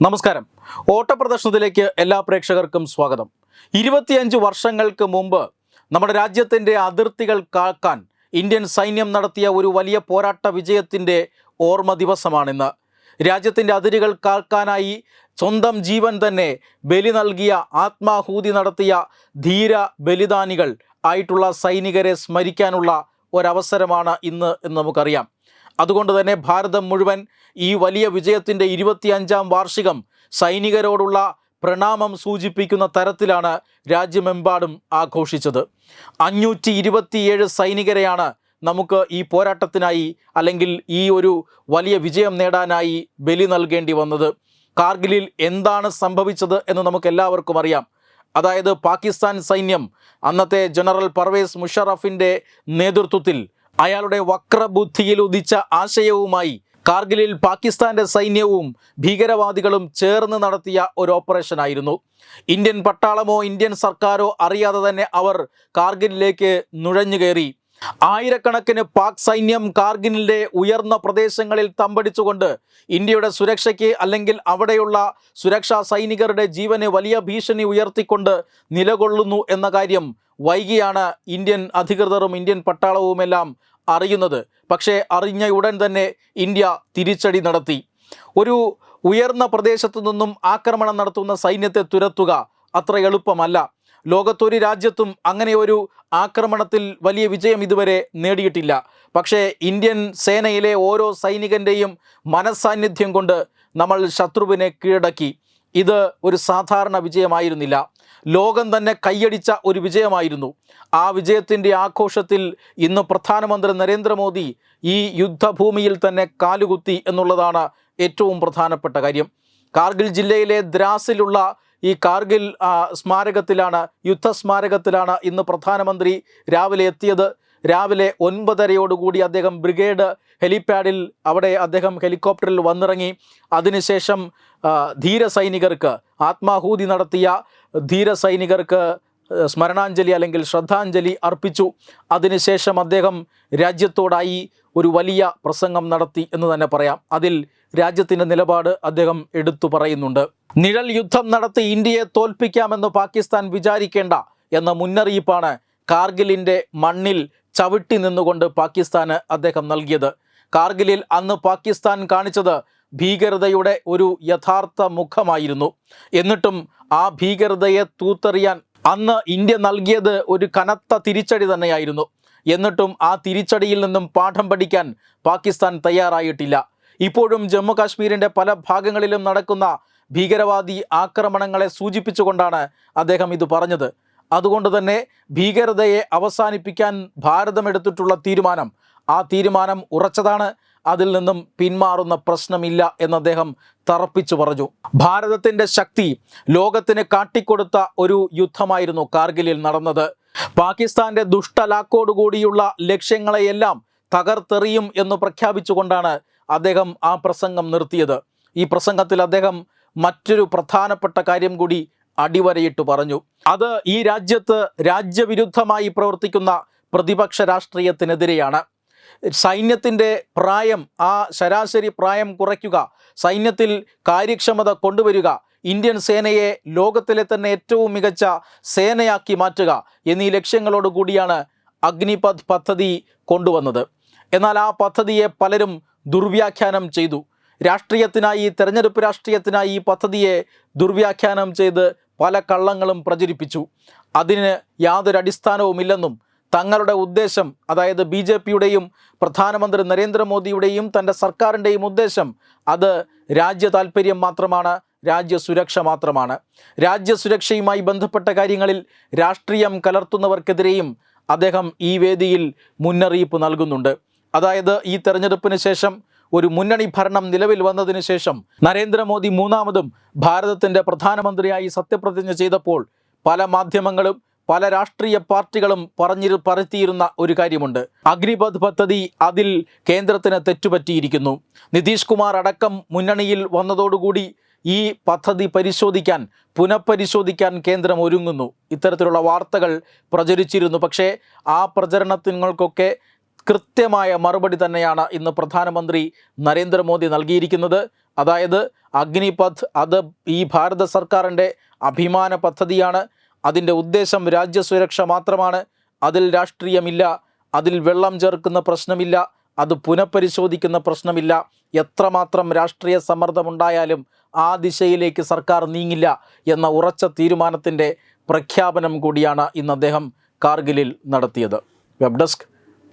നമസ്കാരം. ഓട്ടപ്രദർശനത്തിലേക്ക് എല്ലാ പ്രേക്ഷകർക്കും സ്വാഗതം. ഇരുപത്തിയഞ്ച് വർഷങ്ങൾക്ക് മുമ്പ് നമ്മുടെ രാജ്യത്തിന്റെ അതിർത്തികൾ കാക്കാൻ ഇന്ത്യൻ സൈന്യം നടത്തിയ ഒരു വലിയ പോരാട്ട വിജയത്തിന്റെ ഓർമ്മ ദിവസമാണിന്ന്. രാജ്യത്തിന്റെ അതിരുകൾ കാക്കാനായി സ്വന്തം ജീവൻ തന്നെ ബലി നൽകിയ ആത്മാഹൂതി നടത്തിയ ധീര ബലിദാനികൾ ആയിട്ടുള്ള സൈനികരെ സ്മരിക്കാനുള്ള ഒരവസരമാണ് ഇന്ന് എന്ന് നമുക്കറിയാം. അതുകൊണ്ട് തന്നെ ഭാരതം മുഴുവൻ ഈ വലിയ വിജയത്തിന്റെ ഇരുപത്തിയഞ്ചാം വാർഷികം സൈനികരോടുള്ള പ്രണാമം സൂചിപ്പിക്കുന്ന തരത്തിലാണ് രാജ്യമെമ്പാടും ആഘോഷിച്ചത്. അഞ്ഞൂറ്റി ഇരുപത്തിയേഴ് സൈനികരെയാണ് നമുക്ക് ഈ പോരാട്ടത്തിനായി അല്ലെങ്കിൽ ഈ ഒരു വലിയ വിജയം നേടാനായി ബലി നൽകേണ്ടി വന്നത്. കാർഗിലിൽ എന്താണ് സംഭവിച്ചത് എന്ന് നമുക്ക് എല്ലാവർക്കും അറിയാം. അതായത് പാകിസ്ഥാൻ സൈന്യം അന്നത്തെ ജനറൽ പർവേസ് മുഷറഫിന്റെ നേതൃത്വത്തിൽ അയാളുടെ വക്രബുദ്ധിയിൽ ഉദിച്ച ആശയവുമായി കാർഗിലിൽ പാകിസ്ഥാന്റെ സൈന്യവും ഭീകരവാദികളും ചേർന്ന് നടത്തിയ ഒരു ഓപ്പറേഷൻ ആയിരുന്നു ഇന്ത്യൻ പട്ടാളമോ ഇന്ത്യൻ സർക്കാരോ അറിയാതെ തന്നെ അവർ കാർഗിലിലേക്ക് നുഴഞ്ഞു കയറി. ആയിരക്കണക്കിന് പാക് സൈന്യം കാർഗിലിന്റെ ഉയർന്ന പ്രദേശങ്ങളിൽ തമ്പടിച്ചുകൊണ്ട് ഇന്ത്യയുടെ സുരക്ഷയ്ക്ക് അല്ലെങ്കിൽ അവിടെയുള്ള സുരക്ഷാ സൈനികരുടെ ജീവന് വലിയ ഭീഷണി ഉയർത്തിക്കൊണ്ട് നിലകൊള്ളുന്നു എന്ന കാര്യം വൈകിയാണ് ഇന്ത്യൻ അധികൃതരും ഇന്ത്യൻ പട്ടാളവുമെല്ലാം അറിയുന്നത്. പക്ഷേ അറിഞ്ഞ ഉടൻ തന്നെ ഇന്ത്യ തിരിച്ചടി നടത്തി. ഒരു ഉയർന്ന പ്രദേശത്തു നിന്നും ആക്രമണം നടത്തുന്ന സൈന്യത്തെ തുരത്തുക അത്ര എളുപ്പമല്ല. ലോകത്തൊരു രാജ്യത്തും അങ്ങനെ ഒരു ആക്രമണത്തിൽ വലിയ വിജയം ഇതുവരെ നേടിയിട്ടില്ല. പക്ഷേ ഇന്ത്യൻ സേനയിലെ ഓരോ സൈനികന്റെയും മനസാന്നിധ്യം കൊണ്ട് നമ്മൾ ശത്രുവിനെ കീഴടക്കി. ഇത് ഒരു സാധാരണ വിജയമായിരുന്നില്ല. ലോകം തന്നെ കൈയടിച്ച ഒരു വിജയമായിരുന്നു. ആ വിജയത്തിന്റെ ആഘോഷത്തിൽ ഇന്ന് പ്രധാനമന്ത്രി നരേന്ദ്രമോദി ഈ യുദ്ധഭൂമിയിൽ തന്നെ കാലുകുത്തി എന്നുള്ളതാണ് ഏറ്റവും പ്രധാനപ്പെട്ട കാര്യം. കാർഗിൽ ജില്ലയിലെ ദ്രാസിലുള്ള ഈ കാർഗിൽ സ്മാരകത്തിലാണ് യുദ്ധസ്മാരകത്തിലാണ് ഇന്ന് പ്രധാനമന്ത്രി രാവിലെ എത്തിയത്. രാവിലെ ഒൻപതരയോടുകൂടി അദ്ദേഹം ബ്രിഗേഡ് ഹെലിപാഡിൽ അവിടെ അദ്ദേഹം ഹെലികോപ്റ്ററിൽ വന്നിറങ്ങി. അതിനുശേഷം ധീര സൈനികർക്ക് ആത്മാഹൂതി നടത്തിയ ധീര സൈനികർക്ക് സ്മരണാഞ്ജലി അല്ലെങ്കിൽ ശ്രദ്ധാഞ്ജലി അർപ്പിച്ചു. അതിനുശേഷം അദ്ദേഹം രാജ്യത്തോടായി ഒരു വലിയ പ്രസംഗം നടത്തി എന്ന് തന്നെ പറയാം. അതിൽ രാജ്യത്തിന്റെ നിലപാട് അദ്ദേഹം എടുത്തു പറയുന്നുണ്ട്. നിഴൽ യുദ്ധം നടത്തി ഇന്ത്യയെ തോൽപ്പിക്കാമെന്ന് പാകിസ്ഥാൻ വിചാരിക്കേണ്ട എന്ന മുന്നറിയിപ്പാണ് കാർഗിലിന്റെ മണ്ണിൽ ചവിട്ടി നിന്നുകൊണ്ട് പാകിസ്ഥാന് അദ്ദേഹം നൽകിയത്. കാർഗിലിൽ അന്ന് പാകിസ്ഥാൻ കാണിച്ചത് ഭീകരതയുടെ ഒരു യഥാർത്ഥ മുഖമായിരുന്നു. എന്നിട്ടും ആ ഭീകരതയെ തൂത്തെറിയാൻ അന്ന് ഇന്ത്യ നൽകിയത് ഒരു കനത്ത തിരിച്ചടി തന്നെയായിരുന്നു. എന്നിട്ടും ആ തിരിച്ചടിയിൽ നിന്നും പാഠം പഠിക്കാൻ പാകിസ്ഥാൻ തയ്യാറായിട്ടില്ല. ഇപ്പോഴും ജമ്മു കാശ്മീരിന്റെ പല ഭാഗങ്ങളിലും നടക്കുന്ന ഭീകരവാദി ആക്രമണങ്ങളെ സൂചിപ്പിച്ചുകൊണ്ടാണ് അദ്ദേഹം ഇത് പറഞ്ഞത്. അതുകൊണ്ട് തന്നെ ഭീകരതയെ അവസാനിപ്പിക്കാൻ ഭാരതം എടുത്തിട്ടുള്ള തീരുമാനം ആ തീരുമാനം ഉറച്ചതാണ്. അതിൽ നിന്നും പിന്മാറുന്ന പ്രശ്നമില്ല എന്ന് അദ്ദേഹം തറപ്പിച്ചു പറഞ്ഞു. ഭാരതത്തിന്റെ ശക്തി ലോകത്തിന് കാട്ടിക്കൊടുത്ത ഒരു യുദ്ധമായിരുന്നു കാർഗിലിൽ നടന്നത്. പാകിസ്ഥാന്റെ ദുഷ്ടലാക്കോടുകൂടിയുള്ള ലക്ഷ്യങ്ങളെയെല്ലാം തകർത്തെറിയും എന്ന് പ്രഖ്യാപിച്ചുകൊണ്ടാണ് അദ്ദേഹം ആ പ്രസംഗം നിർത്തിയത്. ഈ പ്രസംഗത്തിൽ അദ്ദേഹം മറ്റൊരു പ്രധാനപ്പെട്ട കാര്യം കൂടി അടിവരയിട്ട് പറഞ്ഞു. അത് ഈ രാജ്യത്ത് രാജ്യവിരുദ്ധമായി പ്രവർത്തിക്കുന്ന പ്രതിപക്ഷ രാഷ്ട്രീയത്തിനെതിരെയാണ്. സൈന്യത്തിന്റെ പ്രായം ആ ശരാശരി പ്രായം കുറയ്ക്കുക സൈന്യത്തിൽ കാര്യക്ഷമത കൊണ്ടുവരിക ഇന്ത്യൻ സേനയെ ലോകത്തിലെ തന്നെ ഏറ്റവും മികച്ച സേനയാക്കി മാറ്റുക എന്നീ ലക്ഷ്യങ്ങളോടുകൂടിയാണ് അഗ്നിപഥ് പദ്ധതി കൊണ്ടുവന്നത്. എന്നാൽ ആ പദ്ധതിയെ പലരും ദുർവ്യാഖ്യാനം ചെയ്തു. രാഷ്ട്രീയത്തിനായി തെരഞ്ഞെടുപ്പ് രാഷ്ട്രീയത്തിനായി ഈ പദ്ധതിയെ ദുർവ്യാഖ്യാനം ചെയ്ത് പല കള്ളങ്ങളും പ്രചരിപ്പിച്ചു. അതിന് യാതൊരു അടിസ്ഥാനവുമില്ലെന്നും തങ്ങളുടെ ഉദ്ദേശം അതായത് ബി ജെ പിയുടെയും പ്രധാനമന്ത്രി നരേന്ദ്രമോദിയുടെയും തന്റെ സർക്കാരിന്റെയും ഉദ്ദേശം അത് രാജ്യ താല്പര്യം മാത്രമാണ് രാജ്യസുരക്ഷ മാത്രമാണ്. രാജ്യസുരക്ഷയുമായി ബന്ധപ്പെട്ട കാര്യങ്ങളിൽ രാഷ്ട്രീയം കലർത്തുന്നവർക്കെതിരെയും അദ്ദേഹം ഈ വേദിയിൽ മുന്നറിയിപ്പ് നൽകുന്നുണ്ട്. അതായത് ഈ തെരഞ്ഞെടുപ്പിന് ശേഷം ഒരു മുന്നണി ഭരണം നിലവിൽ വന്നതിന് ശേഷം നരേന്ദ്രമോദി മൂന്നാമതും ഭാരതത്തിന്റെ പ്രധാനമന്ത്രിയായി സത്യപ്രതിജ്ഞ ചെയ്തപ്പോൾ പല മാധ്യമങ്ങളും പല രാഷ്ട്രീയ പാർട്ടികളും പറഞ്ഞിരു പരത്തിയിരുന്ന ഒരു കാര്യമുണ്ട്. അഗ്നിപഥ് പദ്ധതി അതിൽ കേന്ദ്രത്തിന് തെറ്റുപറ്റിയിരിക്കുന്നു. നിതീഷ് കുമാർ അടക്കം മുന്നണിയിൽ വന്നതോടുകൂടി ഈ പദ്ധതി പരിശോധിക്കാൻ പുനഃപരിശോധിക്കാൻ കേന്ദ്രം ഒരുങ്ങുന്നു. ഇത്തരത്തിലുള്ള വാർത്തകൾ പ്രചരിച്ചിരുന്നു. പക്ഷേ ആ പ്രചരണത്തിനൊക്കെ കൃത്യമായ മറുപടി തന്നെയാണ് ഇന്ന് പ്രധാനമന്ത്രി നരേന്ദ്രമോദി നൽകിയിരിക്കുന്നത്. അതായത് അഗ്നിപഥ് അത് ഈ ഭാരത സർക്കാരിന്റെ അഭിമാന പദ്ധതിയാണ്. അതിന്റെ ഉദ്ദേശം രാജ്യസുരക്ഷ മാത്രമാണ്. അതിൽ രാഷ്ട്രീയമില്ല. അതിൽ വെള്ളം ചേർക്കുന്ന പ്രശ്നമില്ല. അത് പുനഃപരിശോധിക്കുന്ന പ്രശ്നമില്ല. എത്രമാത്രം രാഷ്ട്രീയ സമ്മർദ്ദമുണ്ടായാലും ആ ദിശയിലേക്ക് സർക്കാർ നീങ്ങില്ല എന്ന ഉറച്ച തീരുമാനത്തിന്റെ പ്രഖ്യാപനം കൂടിയാണ് ഇന്ന് അദ്ദേഹം കാർഗിലിൽ നടത്തിയത്. Web desk